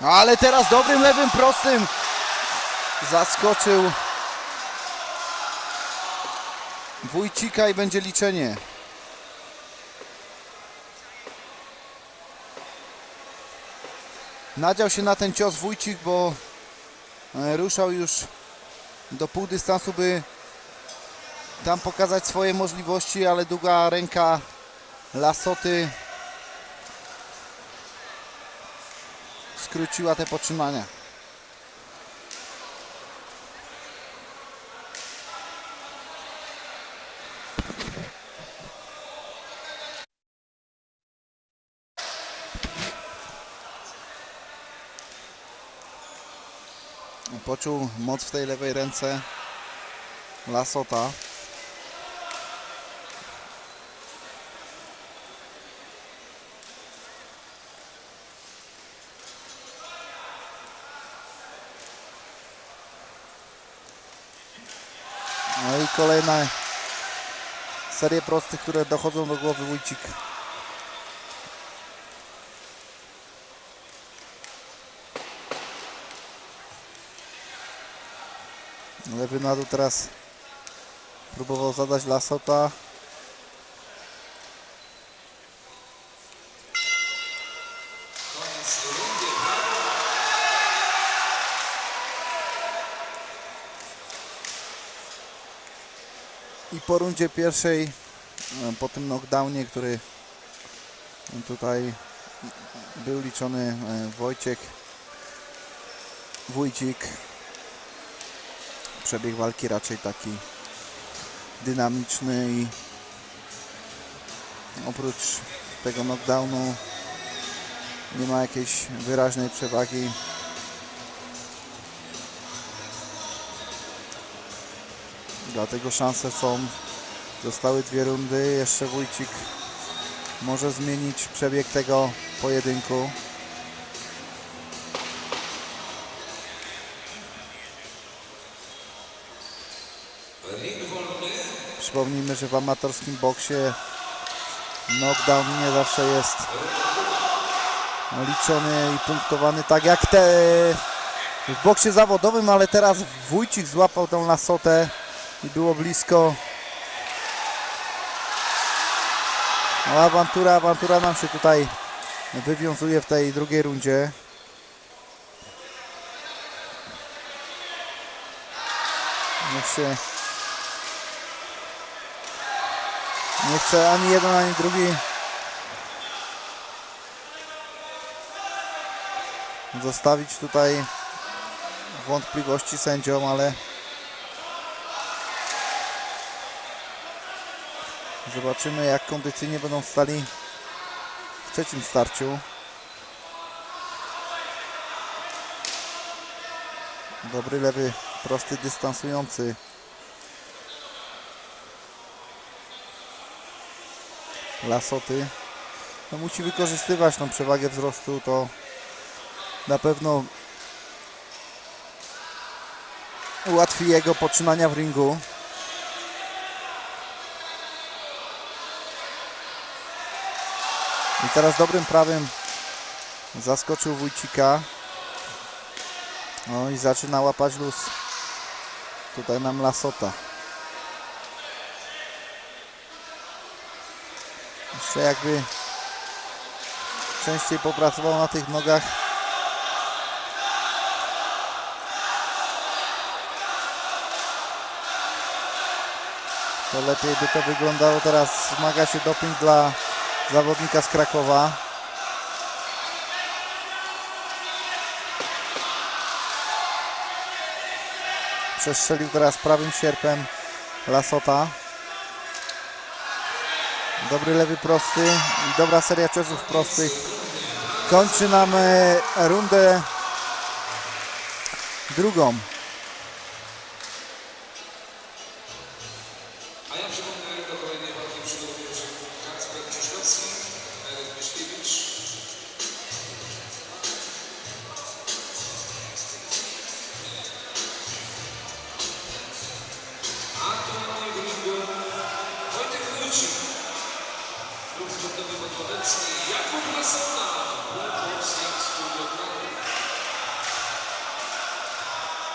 Ale teraz dobrym lewym prostym zaskoczył Wójcika i będzie liczenie. Nadział się na ten cios Wójcik, bo e, ruszał już do pół dystansu, by tam pokazać swoje możliwości, ale długa ręka Lasoty skróciła te potrzymania. Poczuł moc w tej lewej ręce Lasota. No i kolejne serie prostych, które dochodzą do głowy Wójcik. Lewy na dół teraz próbował zadać Lasota. I po rundzie pierwszej, e, po tym knockdownie, który tutaj był liczony e, Wojciech Wójcik, przebieg walki raczej taki dynamiczny i oprócz tego knockdownu nie ma jakiejś wyraźnej przewagi. Dlatego szanse są. Zostały dwie rundy. Jeszcze Wójcik może zmienić przebieg tego pojedynku. Przypomnijmy, że w amatorskim boksie knockdown nie zawsze jest liczony i punktowany tak jak te w boksie zawodowym, ale teraz Wójcik złapał tą lasotę i było blisko. No, awantura, awantura nam się tutaj wywiązuje w tej drugiej rundzie. Niech się nie chce ani jeden, ani drugi zostawić tutaj wątpliwości sędziom, ale zobaczymy jak kondycyjnie będą stali w trzecim starciu. Dobry lewy, prosty, dystansujący. Lasoty. No musi wykorzystywać tą przewagę wzrostu, to na pewno ułatwi jego poczynania w ringu. I teraz dobrym prawym zaskoczył Wójcika. No i zaczyna łapać luz. Tutaj nam Lasota. Jeszcze jakby częściej popracował na tych nogach. To lepiej by to wyglądało. Teraz zmaga się doping dla zawodnika z Krakowa. Przestrzelił teraz prawym sierpem Lasota. Dobry lewy prosty i dobra seria ciosów prostych. Kończy nam e, rundę drugą.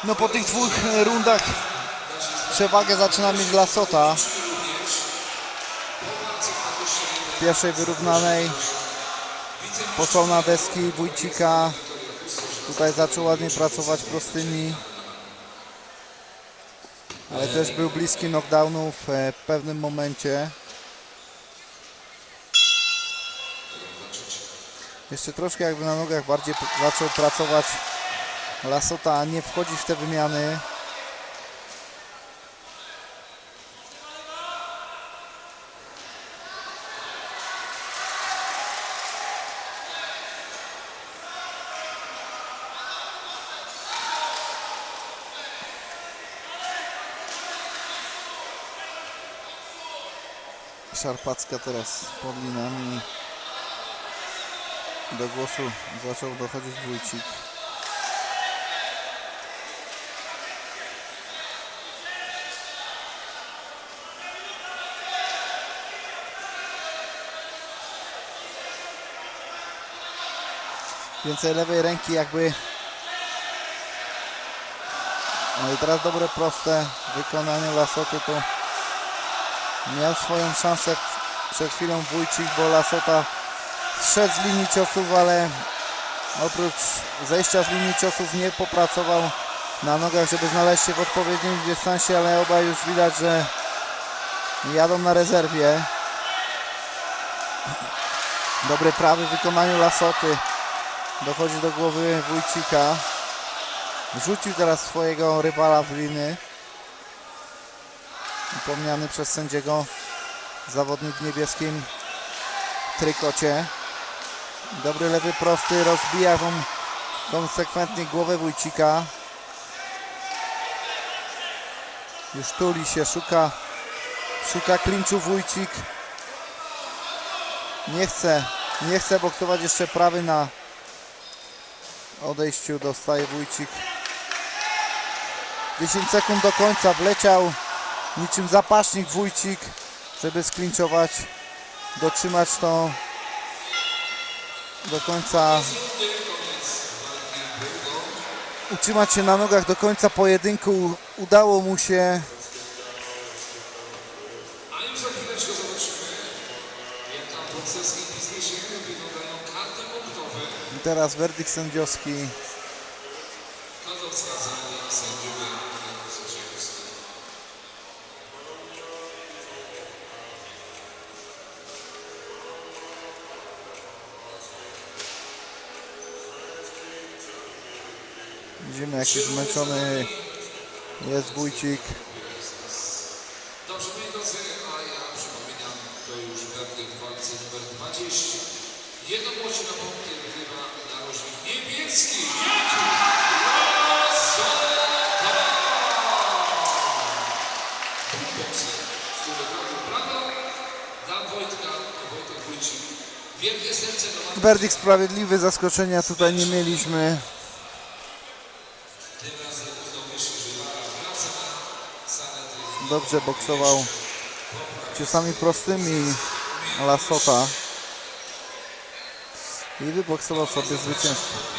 No po tych dwóch e, rundach przewagę zaczyna mieć Lasota. W pierwszej wyrównanej posłał na deski Wójcika. Tutaj zaczął ładnie pracować prostymi. Ale też był bliski knockdownów e, w pewnym momencie. Jeszcze troszkę jakby na nogach bardziej zaczął pracować Lasota, nie wchodzi w te wymiany. Szarpacka teraz pod linami. Do głosu zaczął dochodzić Wójcik. Więcej lewej ręki jakby. No i teraz dobre proste wykonanie Lasoty to miał swoją szansę przed chwilą Wójcik, bo Lasota zszedł z linii ciosów, ale oprócz zejścia z linii ciosów nie popracował na nogach, żeby znaleźć się w odpowiednim dystansie, ale obaj już widać, że jadą na rezerwie. Dobry prawy w wykonaniu Lasoty. Dochodzi do głowy Wójcika. Rzucił teraz swojego rywala w liny. Upomniany przez sędziego zawodnik w niebieskim trykocie. Dobry lewy prosty rozbija wam konsekwentnie głowę Wójcika. Już tuli się, szuka, szuka klinczu Wójcik. Nie chce, nie chce boksować jeszcze prawy na odejściu. Dostaje Wójcik. 10 sekund do końca wleciał niczym zapaśnik Wójcik, żeby sklinczować, dotrzymać to do końca, utrzymać się na nogach do końca pojedynku. Udało mu się. A już za chwileczkę zobaczymy, I teraz werdykt sędziowski. Widzimy jaki zmęczony jest Wójcik. Dobrze, moi drodzy, a ja przypominam, to już werdykt w walce numer 20. Jednogłośnie na wygrywa narożnik niebieski. Werdykt sprawiedliwy, zaskoczenia tutaj nie mieliśmy. Dobrze boksował ciosami prostymi Lasota. и выбоксовался без звезд.